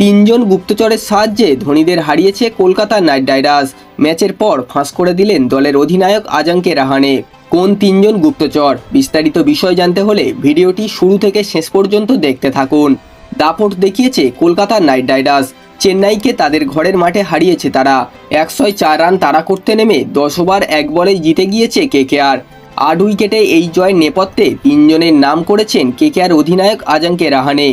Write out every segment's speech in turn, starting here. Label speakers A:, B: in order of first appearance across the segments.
A: তিনজন গুপ্তচরের সাহায্যে ধোনিদের হারিয়েছে কলকাতা নাইট রাইডার্স। ম্যাচের পর ফাঁস করে দিলেন দলের অধিনায়ক আজাঙ্কে রাহানে। কোন তিনজন গুপ্তচর? বিস্তারিত বিষয় জানতে হলে ভিডিওটি শুরু থেকে শেষ পর্যন্ত দেখতে থাকুন। দাপট দেখিয়েছে কলকাতা নাইট রাইডার্স। চেন্নাইকে তাদের ঘরের মাঠে হারিয়েছে তারা। একশয় চার রান তাড়া করতে নেমে দশ ওভার এক বলে জিতে গিয়েছে কেকেআর। আট উইকেটে এই জয়ের নেপথ্যে তিনজনের নাম করেছেন কেকেআর অধিনায়ক আজাঙ্কে রাহানে।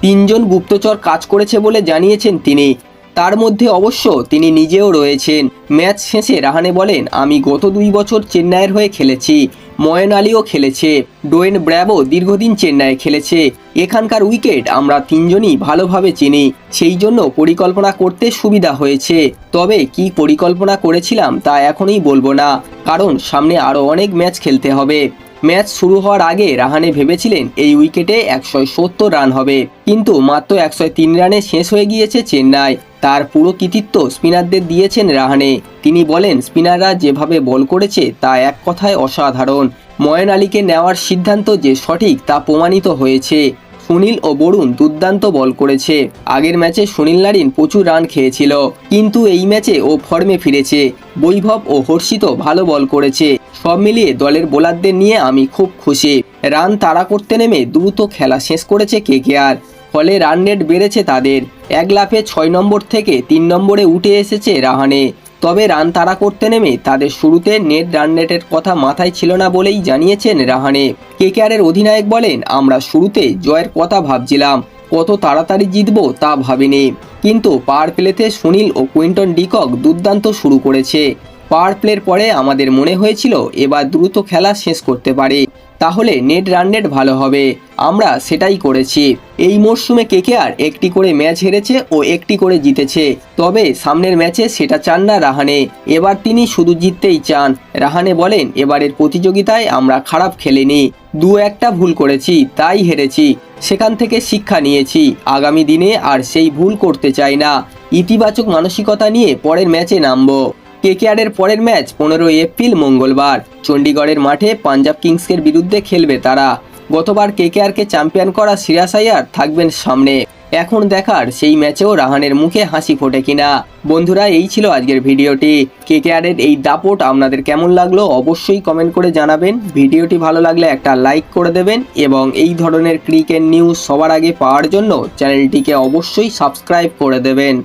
A: তিনজন গুপ্তচর কাজ করেছে বলে জানিয়েছেন তিনি। তার মধ্যে অবশ্য তিনি নিজেও রয়েছেন। ম্যাচ শেষে রাহানে বলেন, আমি গত দুই বছর চেন্নাইয়ের হয়ে খেলেছি। ময়ন আলীও খেলেছে। ডোয়েন ব্র্যাভো দীর্ঘদিন চেন্নাইয়ে খেলেছে। এখানকার উইকেট আমরা তিনজনই ভালোভাবে চিনি। সেই জন্য পরিকল্পনা করতে সুবিধা হয়েছে। তবে কি পরিকল্পনা করেছিলাম তা এখনই বলব না। কারণ সামনে আরও অনেক ম্যাচ খেলতে হবে। ম্যাচ শুরু হওয়ার আগে রাহানে ভেবেছিলেন এই উইকেটে একশো সত্তর রান হবে। কিন্তু মাত্র একশো তিন রানে শেষ হয়ে গিয়েছে চেন্নাই। তার পুরো কৃতিত্ব স্পিনারদের দিয়েছেন রাহানে। তিনি বলেন, স্পিনাররা যেভাবে বল করেছে তা এক কথায় অসাধারণ। ময়ন আলীকে নেওয়ার সিদ্ধান্ত যে সঠিক তা প্রমাণিত হয়েছে। সুনীল ও বরুণ দুর্দান্ত বল করেছে। আগের ম্যাচে সুনীল নারিন প্রচুর রান খেয়েছিল। কিন্তু এই ম্যাচে ও ফর্মে ফিরেছে। বৈভব ও হর্ষিত ভালো বল করেছে। সব মিলিয়ে দলের বোলারদের নিয়ে আমি খুব খুশি। রান তাড়া করতে নেমে দ্রুত খেলা শেষ করেছে কেকেআর। ফলে রান রেট বেড়েছে তাদের। এক লাফে ছয় নম্বর থেকে তিন নম্বরে উঠে এসেছে রাহানে। তবে রান তাড়া করতে নেমে তাদের শুরুতে নেট রান রেটের কথা মাথায় ছিল না বলেই জানিয়েছেন রাহানে। কেকেআরের অধিনায়ক বলেন, আমরা শুরুতে জয়ের কথা ভাবছিলাম। কত তাড়াতাড়ি জিতবো তা ভাবিনি। কিন্তু পার প্লেতে সুনীল ও কুইন্টন ডিকক দুর্দান্ত শুরু করেছে। পাওয়ার প্লের পরে আমাদের মনে হয়েছিল এবার দ্রুত খেলা শেষ করতে পারে। তাহলে নেট রান রেট ভালো হবে। আমরা সেটাই করেছি। এই মরশুমে কেকেআর একটি করে ম্যাচ হেরেছে ও একটি করে জিতেছে। তবে সামনের ম্যাচে সেটা চান না রাহানে। এবার তিনি শুধু জিততেই চান। রাহানে বলেন, এবারের প্রতিযোগিতায় আমরা খারাপ খেলিনি। দু একটা ভুল করেছি, তাই হেরেছি। সেখান থেকে শিক্ষা নিয়েছি। আগামী দিনে আর সেই ভুল করতে চাই না। ইতিবাচক মানসিকতা নিয়ে পরের ম্যাচে নামবো। কেকেআরের পরের ম্যাচ পনেরোই এপ্রিল মঙ্গলবার। চণ্ডীগড়ের মাঠে পাঞ্জাব কিংসের বিরুদ্ধে খেলবে তারা। গতবার কেকেআরকে চ্যাম্পিয়ন করা সিরাজ আইয়ার থাকবেন সামনে। এখন দেখার সেই ম্যাচেও রাহানের মুখে হাসি ফোটে কিনা। বন্ধুরা, এই ছিল আজকের ভিডিওটি। কেকেআরের এই দাপট আপনাদের কেমন লাগল অবশ্যই কমেন্ট করে জানাবেন। ভিডিওটি ভালো লাগলে একটা লাইক করে দেবেন এবং এই ধরনের ক্রিকেট নিউজ সবার আগে পাওয়ার জন্য চ্যানেলটিকে অবশ্যই সাবস্ক্রাইব করে দেবেন।